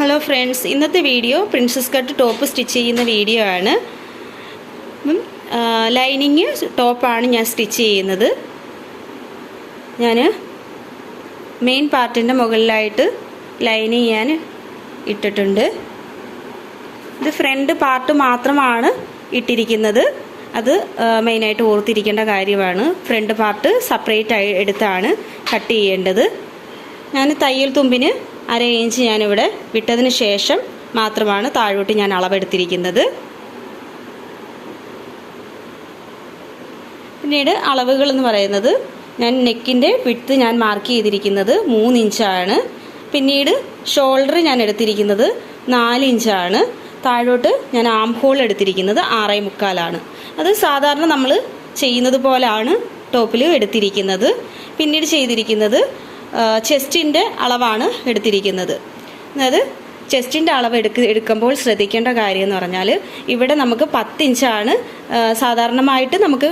Hello friends ഇന്നത്തെ video princess cut top stitch ചെയ്യുന്ന video ആണ്. ലൈനിങ് ടോപ്പാണ് ഞാൻ സ്റ്റിച്ച് ചെയ്യുന്നത്. ഞാൻ മെയിൻ പാർട്ടിന്റെ മുകളിലായിട്ട് ലൈനിങ് ഞാൻ ഇട്ടിട്ടുണ്ട്. ഇത് ഫ്രണ്ട് പാർട്ട് മാത്രമാണ് ഇട്ടിരിക്കുന്നത്. അത് മെയിനായിട്ട് ഓർത്തിരിക്കേണ്ട കാര്യമാണ്. ഫ്രണ്ട് പാർട്ട് സെപ്പറേറ്റ് ആയി എടുത്താണ് കട്ട് ചെയ്യേണ്ടത്. ഞാൻ തയ്യൽ തുമ്പിന് അര ഇഞ്ച് ഞാനിവിടെ വിട്ടതിന് ശേഷം മാത്രമാണ് താഴോട്ട് ഞാൻ അളവെടുത്തിരിക്കുന്നത്. പിന്നീട് അളവുകൾ എന്ന് പറയുന്നത് ഞാൻ നെക്കിന്റെ വിട്ട് ഞാൻ മാർക്ക് ചെയ്തിരിക്കുന്നത് മൂന്ന് ഇഞ്ചാണ്. പിന്നീട് ഷോൾഡർ ഞാൻ എടുത്തിരിക്കുന്നത് നാല് ഇഞ്ചാണ്. താഴോട്ട് ഞാൻ ആം ഹോൾ എടുത്തിരിക്കുന്നത് ആറേ മുക്കാലാണ്. അത് സാധാരണ നമ്മൾ ചെയ്യുന്നത് പോലാണ് ടോപ്പിൽ എടുത്തിരിക്കുന്നത്. പിന്നീട് ചെയ്തിരിക്കുന്നത് ചെസ്റ്റിന്റെ അളവാണ് എടുത്തിരിക്കുന്നത്. അതായത് ചെസ്റ്റിന്റെ അളവ് എടുക്ക എടുക്കുമ്പോൾ ശ്രദ്ധിക്കേണ്ട കാര്യം എന്ന് പറഞ്ഞാൽ ഇവിടെ നമുക്ക് പത്ത് ഇഞ്ചാണ് സാധാരണമായിട്ട് നമുക്ക്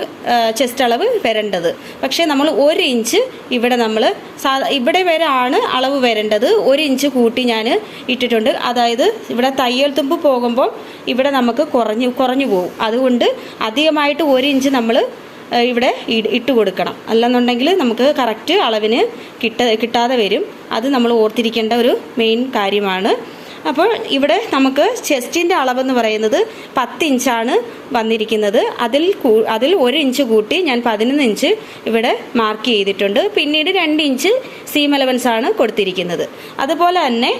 ചെസ്റ്റ് അളവ് വരേണ്ടത്. പക്ഷേ നമ്മൾ ഒരു ഇഞ്ച് ഇവിടെ നമ്മൾ സാധാ ഇവിടെ വരെ ആണ് അളവ് വരേണ്ടത്. ഒരു ഇഞ്ച് കൂട്ടി ഞാൻ ഇട്ടിട്ടുണ്ട്. അതായത് ഇവിടെ തയ്യൽ തുമ്പ് പോകുമ്പോൾ ഇവിടെ നമുക്ക് കുറഞ്ഞു കുറഞ്ഞു പോകും അതുകൊണ്ട് അധികമായിട്ട് ഒരു ഇഞ്ച് നമ്മൾ ഇവിടെ ഇട്ട് കൊടുക്കണം. അല്ലെന്നുണ്ടെങ്കിൽ നമുക്ക് കറക്റ്റ് അളവിന് കിട്ട കിട്ടാതെ വരും. അത് നമ്മൾ ഓർത്തിരിക്കേണ്ട ഒരു മെയിൻ കാര്യമാണ്. അപ്പോൾ ഇവിടെ നമുക്ക് ചെസ്റ്റിന്റെ അളവെന്ന് പറയുന്നത് പത്ത് ഇഞ്ചാണ് വന്നിരിക്കുന്നത്. അതിൽ അതിൽ ഒരു ഇഞ്ച് കൂട്ടി ഞാൻ പതിനൊന്ന് ഇഞ്ച് ഇവിടെ മാർക്ക് ചെയ്തിട്ടുണ്ട്. പിന്നീട് രണ്ട് ഇഞ്ച് സീം അലവൻസ് ആണ് കൊടുത്തിരിക്കുന്നത്. അതുപോലെ തന്നെ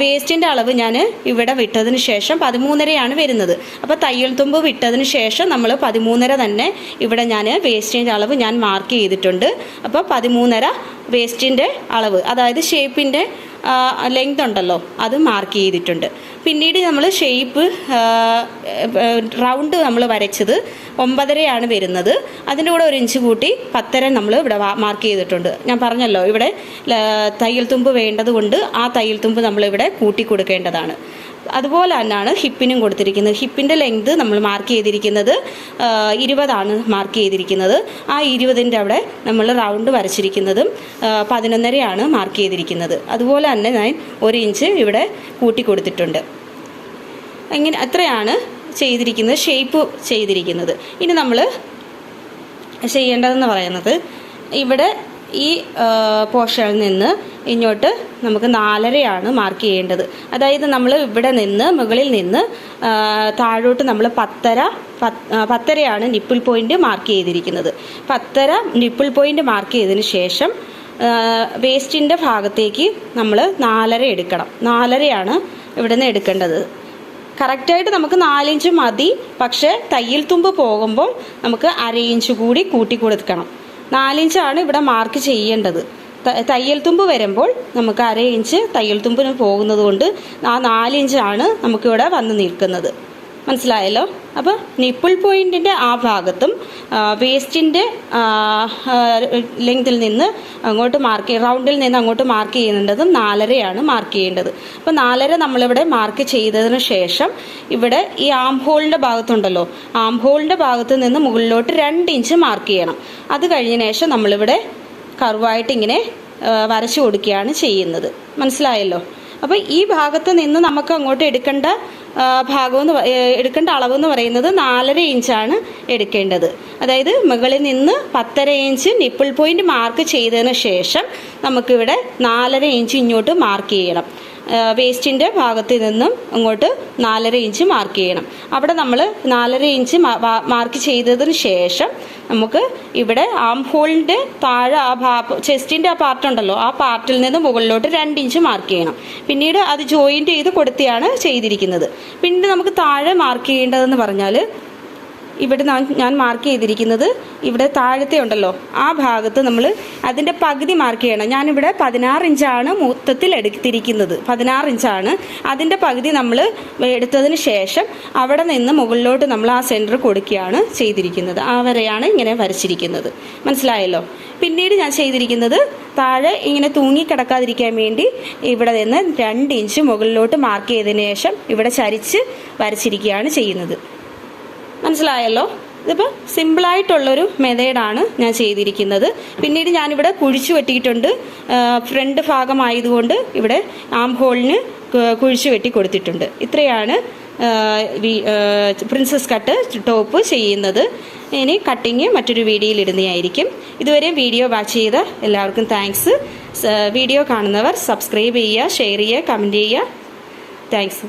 വേസ്റ്റിന്റെ അളവ് ഞാൻ ഇവിടെ വിട്ടതിന് ശേഷം പതിമൂന്നരയാണ് വരുന്നത്. അപ്പോൾ തയ്യൽ തുമ്പ് വിട്ടതിന് ശേഷം നമ്മൾ പതിമൂന്നര തന്നെ ഇവിടെ ഞാൻ വേസ്റ്റിന്റെ അളവ് ഞാൻ മാർക്ക് ചെയ്തിട്ടുണ്ട്. അപ്പോൾ പതിമൂന്നര വേസ്റ്റിന്റെ അളവ് അതായത് ഷേപ്പിന്റെ ലെങ്ത് ഉണ്ടല്ലോ അത് മാർക്ക് ചെയ്തിട്ടുണ്ട്. പിന്നീട് നമ്മൾ ഷേപ്പ് റൗണ്ട് നമ്മൾ വരച്ചത് ഒമ്പതരയാണ് വരുന്നത്. അതിന്റെ കൂടെ ഒരു ഇഞ്ച് കൂട്ടി പത്തര നമ്മൾ ഇവിടെ മാർക്ക് ചെയ്തിട്ടുണ്ട്. ഞാൻ പറഞ്ഞല്ലോ ഇവിടെ തയ്യൽ തുമ്പ് വേണ്ടതുകൊണ്ട് ആ തയ്യൽ തുമ്പ് നമ്മളിവിടെ കൂട്ടി കൊടുക്കേണ്ടതാണ്. അതുപോലെ തന്നെയാണ് ഹിപ്പിനും കൊടുത്തിരിക്കുന്നത്. ഹിപ്പിന്റെ ലെങ്ത് നമ്മൾ മാർക്ക് ചെയ്തിരിക്കുന്നത് ഇരുപതാണ് മാർക്ക് ചെയ്തിരിക്കുന്നത്. ആ ഇരുപതിന്റെ അവിടെ നമ്മൾ റൗണ്ട് വരച്ചിരിക്കുന്നതും പതിനൊന്നരയാണ് മാർക്ക് ചെയ്തിരിക്കുന്നത്. അതുപോലെ തന്നെ ഞാൻ ഒരു ഇഞ്ച് ഇവിടെ കൂട്ടി കൊടുത്തിട്ടുണ്ട്. അങ്ങനെ അത്രയാണ് ചെയ്തിരിക്കുന്നത് ഷേപ്പ് ചെയ്തിരിക്കുന്നത്. ഇനി നമ്മൾ ചെയ്യേണ്ടതെന്ന് പറയുന്നത് ഇവിടെ ഈ പോർഷനിൽ നിന്ന് ഇങ്ങോട്ട് നമുക്ക് നാലരയാണ് മാർക്ക് ചെയ്യേണ്ടത്. അതായത് നമ്മൾ ഇവിടെ നിന്ന് മുകളിൽ നിന്ന് താഴോട്ട് നമ്മൾ പത്തര പത്തരയാണ് നിപ്പിൾ പോയിന്റ് മാർക്ക് ചെയ്തിരിക്കുന്നത്. പത്തര നിപ്പിൾ പോയിന്റ് മാർക്ക് ചെയ്തതിന് ശേഷം വേസ്റ്റിന്റെ ഭാഗത്തേക്ക് നമ്മൾ നാലര എടുക്കണം. നാലരയാണ് ഇവിടെ നിന്ന് എടുക്കേണ്ടത് കറക്റ്റായിട്ട് നമുക്ക് നാലിഞ്ച് മതി. പക്ഷേ തയ്യൽ തുമ്പ് പോകുമ്പോൾ നമുക്ക് അര ഇഞ്ച് കൂടി കൂട്ടി കൊടുക്കണം. നാലിഞ്ചാണ് ഇവിടെ മാർക്ക് ചെയ്യേണ്ടത്. തയ്യൽ തുമ്പ് വരുമ്പോൾ നമുക്ക് അര ഇഞ്ച് തയ്യൽ തുമ്പിന് പോകുന്നത് കൊണ്ട് ആ നാലിഞ്ചാണ് നമുക്കിവിടെ വന്ന് നിൽക്കുന്നത്. മനസ്സിലായല്ലോ? അപ്പോൾ നിപ്പിൾ പോയിന്റിന്റെ ആ ഭാഗത്തും വേസ്റ്റിന്റെ ലെങ്തിൽ നിന്ന് അങ്ങോട്ട് മാർക്ക് റൗണ്ടിൽ നിന്ന് അങ്ങോട്ട് മാർക്ക് ചെയ്യേണ്ടതും നാലരയാണ് മാർക്ക് ചെയ്യേണ്ടത്. അപ്പോൾ നാലര നമ്മളിവിടെ മാർക്ക് ചെയ്തതിന് ശേഷം ഇവിടെ ഈ ആം ഹോളിന്റെ ഭാഗത്തുണ്ടല്ലോ ആം ഹോളിന്റെ ഭാഗത്ത് നിന്ന് മുകളിലോട്ട് രണ്ട് ഇഞ്ച് മാർക്ക് ചെയ്യണം. അത് കഴിഞ്ഞ ശേഷം നമ്മളിവിടെ കർവായിട്ട് ഇങ്ങനെ വരച്ചു കൊടുക്കുകയാണ് ചെയ്യുന്നത്. മനസ്സിലായല്ലോ? അപ്പോൾ ഈ ഭാഗത്ത് നിന്ന് നമുക്ക് അങ്ങോട്ട് എടുക്കേണ്ട ഭാഗമെന്ന് എടുക്കേണ്ട അളവെന്ന് പറയുന്നത് നാലര ഇഞ്ചാണ് എടുക്കേണ്ടത്. അതായത് മുകളിൽ നിന്ന് പത്തര ഇഞ്ച് നിപ്പിൾ പോയിന്റ് മാർക്ക് ചെയ്തതിന് ശേഷം നമുക്കിവിടെ നാലര ഇഞ്ച് ഇങ്ങോട്ട് മാർക്ക് ചെയ്യണം. വേസ്റ്റിന്റെ ഭാഗത്ത് നിന്നും അങ്ങോട്ട് നാലര ഇഞ്ച് മാർക്ക് ചെയ്യണം. അവിടെ നമ്മൾ നാലര ഇഞ്ച് മാർക്ക് ചെയ്തതിന് ശേഷം നമുക്ക് ഇവിടെ ആം ഹോളിന്റെ താഴെ ആ ഭാ ചെസ്റ്റിന്റെ ആ പാർട്ടുണ്ടല്ലോ ആ പാർട്ടിൽ നിന്ന് മുകളിലോട്ട് രണ്ട് ഇഞ്ച് മാർക്ക് ചെയ്യണം. പിന്നീട് അത് ജോയിന്റ് ചെയ്ത് കൊടുത്തിയാണ് ചെയ്തിരിക്കുന്നത്. പിന്നീട് നമുക്ക് താഴെ മാർക്ക് ചെയ്യേണ്ടതെന്ന് പറഞ്ഞാൽ ഇവിടെ ഞാൻ മാർക്ക് ചെയ്തിരിക്കുന്നത് ഇവിടെ താഴത്തെ ഉണ്ടല്ലോ. ആ ഭാഗത്ത് നമ്മൾ അതിന്റെ പകുതി മാർക്ക് ചെയ്യണം. ഞാനിവിടെ പതിനാറ് ഇഞ്ചാണ് മൊത്തത്തിൽ എടുത്തിരിക്കുന്നത്. പതിനാറ് ഇഞ്ചാണ് അതിന്റെ പകുതി നമ്മൾ എടുത്തതിന് ശേഷം അവിടെ നിന്ന് മുകളിലോട്ട് നമ്മൾ ആ സെന്റർ കൊടുക്കുകയാണ് ചെയ്തിരിക്കുന്നത്. ആ വരെയാണ് ഇങ്ങനെ വരച്ചിരിക്കുന്നത്. മനസ്സിലായല്ലോ? പിന്നീട് ഞാൻ ചെയ്തിരിക്കുന്നത് താഴെ ഇങ്ങനെ തൂങ്ങിക്കിടക്കാതിരിക്കാൻ വേണ്ടി ഇവിടെ നിന്ന് രണ്ട് ഇഞ്ച് മുകളിലോട്ട് മാർക്ക് ചെയ്തതിന് ശേഷം ഇവിടെ ചരിച്ച് വരച്ചിരിക്കുകയാണ് ചെയ്യുന്നത്. മനസ്സിലായല്ലോ? ഇതിപ്പോൾ സിമ്പിളായിട്ടുള്ളൊരു മെതേഡാണ് ഞാൻ ചെയ്തിരിക്കുന്നത്. പിന്നീട് ഞാനിവിടെ കുഴിച്ചു വെട്ടിയിട്ടുണ്ട്. ഫ്രണ്ട് ഭാഗമായതുകൊണ്ട് ഇവിടെ ആം ഹോളിന് കുഴിച്ചു വെട്ടി കൊടുത്തിട്ടുണ്ട്. ഇത്രയാണ് പ്രിൻസസ് കട്ട് ടോപ്പ് ചെയ്യുന്നത്. ഇനി കട്ടിങ് മറ്റൊരു വീഡിയോയിൽ ഇടുന്നതായിരിക്കും. ഇതുവരെ വീഡിയോ വാച്ച് ചെയ്ത എല്ലാവർക്കും താങ്ക്സ്. വീഡിയോ കാണുന്നവർ സബ്സ്ക്രൈബ് ചെയ്യുക ഷെയർ ചെയ്യുക കമന്റ് ചെയ്യുക. താങ്ക്സ്.